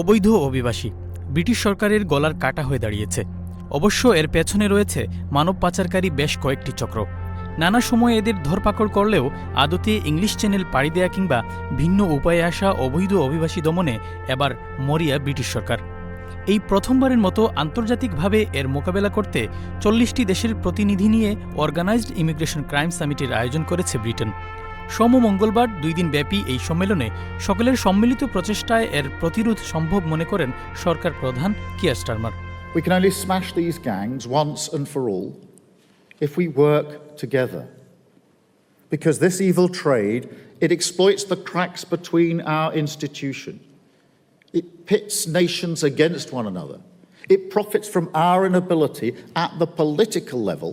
অবৈধ অভিবাসী। ব্রিটিশ সরকারের গলার কাটা হয়ে দাঁড়িয়েছে। অবশ্য এর পেছনে রয়েছে মানব পাচারকারী বেশ কয়েকটি চক্র। নানা সময়ে এদের ধরপাকড় করলেও আদতে ইংলিশ চ্যানেল পাড়ি দেয়া কিংবা ভিন্ন উপায়ে আসা অবৈধ অভিবাসী দমনে এবার মরিয়া ব্রিটিশ সরকার। এই প্রথমবারের মতো আন্তর্জাতিকভাবে এর মোকাবেলা করতে চল্লিশটি দেশের প্রতিনিধি নিয়ে অর্গানাইজড ইমিগ্রেশন ক্রাইম সামিটের আয়োজন করেছে ব্রিটেন। সোম মঙ্গলবার দুই দিন ব্যাপী এই সম্মেলনে সকলের সম্মিলিত প্রচেষ্টায় এর প্রতিরোধ সম্ভব মনে করেন সরকার প্রধান Keir Starmer We can only smash these gangs once and for all if we work together. Because this evil trade, it exploits the cracks between our institution. It pits nations against one another. It profits from our inability at the political level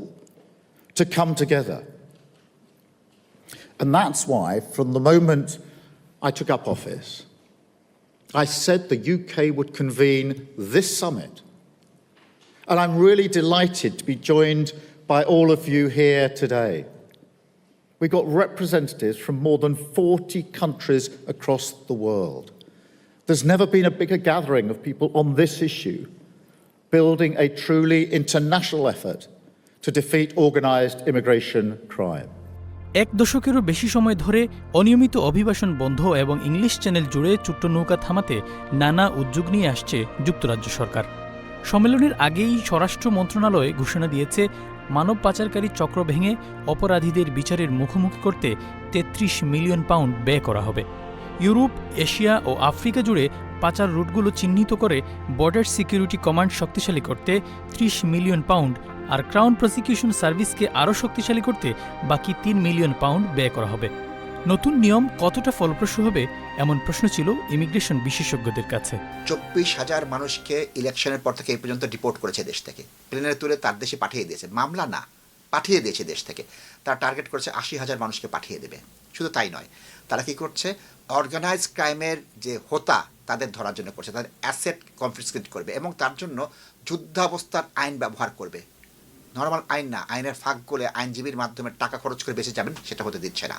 to come together. And that's why, from the moment I took up office, I said the UK would convene this summit. And I'm really delighted to be joined by all of you here today. We've got representatives from more than 40 countries across the world. There's never been a bigger gathering of people on this issue, building a truly international effort to defeat organised immigration crime. এক দশকেরও বেশি সময় ধরে অনিয়মিত অভিবাসন বন্ধ এবং English channel জুড়ে ছোট্ট নৌকা থামাতে নানা উদ্যোগ নিয়ে আসছে যুক্তরাজ্য সরকার। সম্মেলনের আগেই স্বরাষ্ট্র মন্ত্রণালয় ঘোষণা দিয়েছে, মানব পাচারকারী চক্র ভেঙে অপরাধীদের বিচারের মুখোমুখি করতে তেত্রিশ মিলিয়ন পাউন্ড ব্যয় করা হবে। ইউরোপ, এশিয়া ও আফ্রিকা জুড়ে পাচার রুটগুলো চিহ্নিত করে বর্ডার সিকিউরিটি কমান্ড শক্তিশালী করতে ত্রিশ মিলিয়ন পাউন্ড আর ক্রাউন প্রসিকিউশন সার্ভিসকে আরও শক্তিশালী করতে বাকি তিন মিলিয়ন পাউন্ড ব্যয় করা হবে। নতুন নিয়ম কতটা ফলপ্রসূ হবে এমন প্রশ্ন ছিল ইমিগ্রেশন বিশেষজ্ঞদের কাছে। চব্বিশ হাজার মানুষকে ইলেকশনের পর থেকে এই পর্যন্ত ডিপোর্ট করেছে দেশ থেকে। প্লেনে তুলে তার দেশে পাঠিয়ে দিয়েছে। মামলা না, পাঠিয়ে দিয়েছে দেশ থেকে। তার টার্গেট করেছে আশি হাজার মানুষকে পাঠিয়ে দেবে। শুধু তাই নয়, তারা কি করছে? অর্গানাইজ ক্রাইমের যে হোতা, তাদের ধরার জন্য করছে। তাদের অ্যাসেট কনফিসকেট করবে এবং তার জন্য যুদ্ধাবস্থার আইন ব্যবহার করবে। নর্মাল আইন না, আইনের ফাঁক গলে আইনজীবীর মাধ্যমে টাকা খরচ করে বেঁচে যাবেন, সেটা হতে দিচ্ছে না।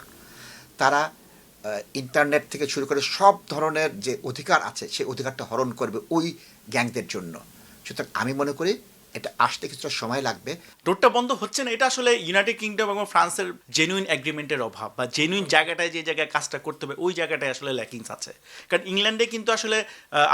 তারা ইন্টারনেট থেকে শুরু করে সব ধরনের যে অধিকার আছে সেই অধিকারটা হরণ করবে ওই গ্যাংদের জন্য। সুতরাং আমি মনে করি এটা আসতে কিছুটা সময় লাগবে। রোডটা বন্ধ হচ্ছে না, এটা আসলে ইউনাইটেড কিংডম এবং ফ্রান্সের জেনুইন এগ্রিমেন্টের অভাব বা জেনুইন জায়গাটায় যে জায়গায় কাজটা করতে হবে, ওই জায়গাটায় আসলে ল্যাকিংস আছে। কারণ ইংল্যান্ডে কিন্তু আসলে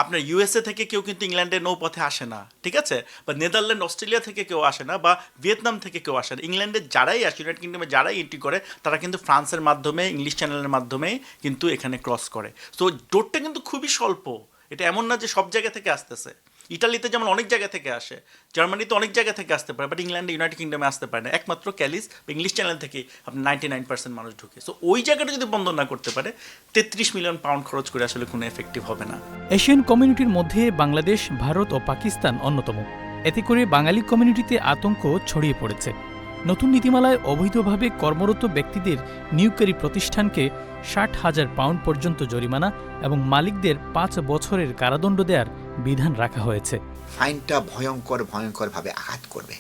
আপনার ইউএসএ থেকে কেউ কিন্তু ইংল্যান্ডে নৌপথে আসে না, ঠিক আছে? বা নেদারল্যান্ড অস্ট্রেলিয়া থেকে কেউ আসে না, বা ভিয়েতনাম থেকে কেউ আসে না। ইংল্যান্ডে যারাই আসে ইউনাইটেড কিংডমে যারাই এন্ট্রি করে, তারা কিন্তু ফ্রান্সের মাধ্যমে ইংলিশ চ্যানেলের মাধ্যমে কিন্তু এখানে ক্রস করে। তো ডোরটা কিন্তু খুবই স্বল্প। এটা এমন না যে সব জায়গা থেকে আসতেছে। ইটালিতে যেমন অনেক জায়গা থেকে আসে, জার্মানিতে অনেক জায়গা থেকে আসতে পারে বাট ইংল্যান্ডে ইউনাইটেড কিংডমে আসতে পারে না। একমাত্র ক্যালিস বা ইংলিশ চ্যানেল থেকে আপনি নাইনটি নাইন পার্সেন্ট মানুষ ঢুকে। সো ওই জায়গাটা যদি বন্ধ না করতে পারে, তেত্রিশ মিলিয়ন পাউন্ড খরচ করে আসলে কোনো এফেক্টিভ হবে না। এশিয়ান কমিউনিটির মধ্যে বাংলাদেশ, ভারত ও পাকিস্তান অন্যতম। এতে করে বাঙালি কমিউনিটিতে আতঙ্ক ছড়িয়ে পড়েছে। নতুন নীতিমালায় অবৈধভাবে কর্মরত ব্যক্তিদের নিয়োগকারী প্রতিষ্ঠানকে ষাট হাজার পাউন্ড পর্যন্ত জরিমানা এবং মালিকদের পাঁচ বছরের কারাদণ্ড দেওয়ার বিধান রাখা হয়েছে। ফাইনটা ভয়ঙ্কর, ভয়ঙ্করভাবে আঘাত করবে।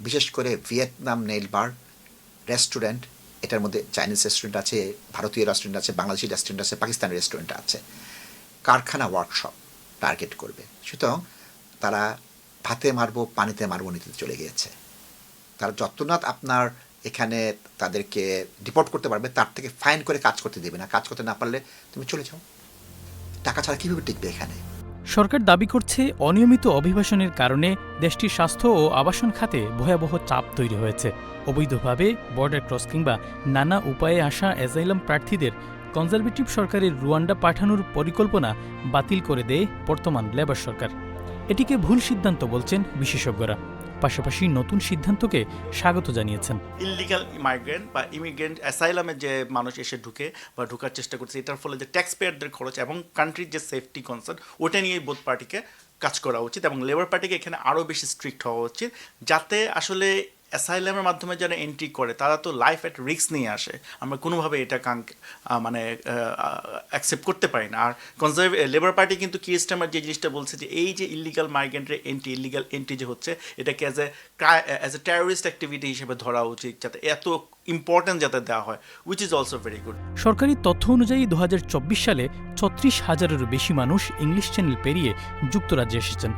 বিশেষ করে ভিয়েতনাম নেইল বার রেস্টুরেন্ট, এটার মধ্যে চাইনিজ রেস্টুরেন্ট আছে, ভারতীয় রেস্টুরেন্ট আছে, বাংলাদেশি রেস্টুরেন্ট আছে, পাকিস্তানি রেস্টুরেন্ট আছে। কারখানা ওয়ার্কশপ টার্গেট করবে। সুতরাং তারা ভাতে মারবো, পানিতে মারবো নীতিতে চলে গিয়েছে। তারা যত্নাথ আপনার এখানে তাদেরকে ডিপোর্ট করতে পারবে, তার থেকে ফাইন করে কাজ করতে দেবে না। কাজ করতে না পারলে তুমি চলে যাও। টাকা ছাড়া কীভাবে টিকবে এখানে? সরকার দাবি করছে, অনিয়মিত অভিবাসনের কারণে দেশটির স্বাস্থ্য ও আবাসন খাতে ভয়াবহ চাপ তৈরি হয়েছে। অবৈধভাবে বর্ডার ক্রস কিংবা নানা উপায়ে আসা অ্যাজাইলাম প্রার্থীদের কনজারভেটিভ সরকারের রুয়ান্ডা পাঠানোর পরিকল্পনা বাতিল করে দেয় বর্তমান লেবার সরকার। এটিকে ভুল সিদ্ধান্ত বলছেন বিশেষজ্ঞরা। পাশাপাশি নতুন সিদ্ধান্তকে স্বাগত জানিয়েছেন। ইলিগাল মাইগ্রেন্ট বা ইমিগ্রেন্ট অ্যাসাইলামে যে মানুষ এসে ঢুকে বা ঢুকার চেষ্টা করছে, এটার ফলে যে ট্যাক্স পেয়ারদের খরচ এবং কান্ট্রির যে সেফটি কনসার্ন ওটা নিয়ে বোধ পার্টিকে কাজ করা উচিত এবং লেবার পার্টিকে এখানে আরও বেশি স্ট্রিক্ট হওয়া উচিত, যাতে আসলে অ্যাসাইলামের মাধ্যমে যারা এন্ট্রি করে, তারা তো লাইফ এট রিস্ক নিয়ে আসে। আমরা কোনোভাবে এটা কাঙ্ক মানে অ্যাকসেপ্ট করতে পারি না। আর কনজার্ভ লেবার পার্টি কিন্তু কি স্টামার যে জিনিসটা বলছে যে, এই যে ইলিগাল মাইগ্রেন্টের এন্ট্রি ইলিগাল এন্ট্রি যে হচ্ছে, এটাকে as a as a terrorist activity হিসেবে ধরা উচিত, যাতে এত ইম্পর্টেন্ট যাতে দেওয়া হয় which is also very good সরকারি তথ্য অনুযায়ী দু হাজার চব্বিশ সালে ছত্রিশ হাজারেরও বেশি মানুষ ইংলিশ চ্যানেল পেরিয়ে যুক্তরাজ্যে এসেছেন।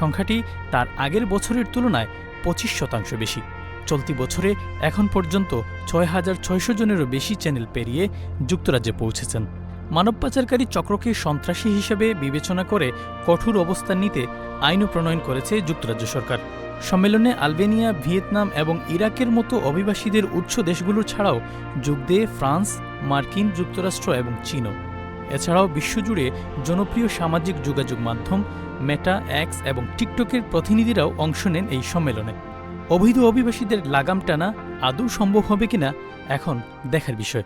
সংখ্যাটি তার আগের বছরের তুলনায় পঁচিশ শতাংশ বেশি। চলতি বছরে এখন পর্যন্ত ছয় হাজার ছয়শো জনেরও বেশি চ্যানেল পেরিয়ে যুক্তরাজ্যে পৌঁছেছেন। মানব পাচারকারী চক্রকে সন্ত্রাসী হিসেবে বিবেচনা করে কঠোর অবস্থান নিতে আইনও প্রণয়ন করেছে যুক্তরাজ্য সরকার। সম্মেলনে আলবেনিয়া, ভিয়েতনাম এবং ইরাকের মতো অভিবাসীদের উৎস দেশগুলো ছাড়াও যোগ দিয়ে ফ্রান্স, মার্কিন, যুক্তরাষ্ট্র এবং চীনও। এছাড়াও বিশ্বজুড়ে জনপ্রিয় সামাজিক যোগাযোগ মাধ্যম মেটা অ্যাক্স এবং টিকটকের প্রতিনিধিরাও অংশ নেন এই সম্মেলনে। অবৈধ অভিবাসীদের লাগাম টানা আদৌ সম্ভব হবে কিনা, এখন দেখার বিষয়।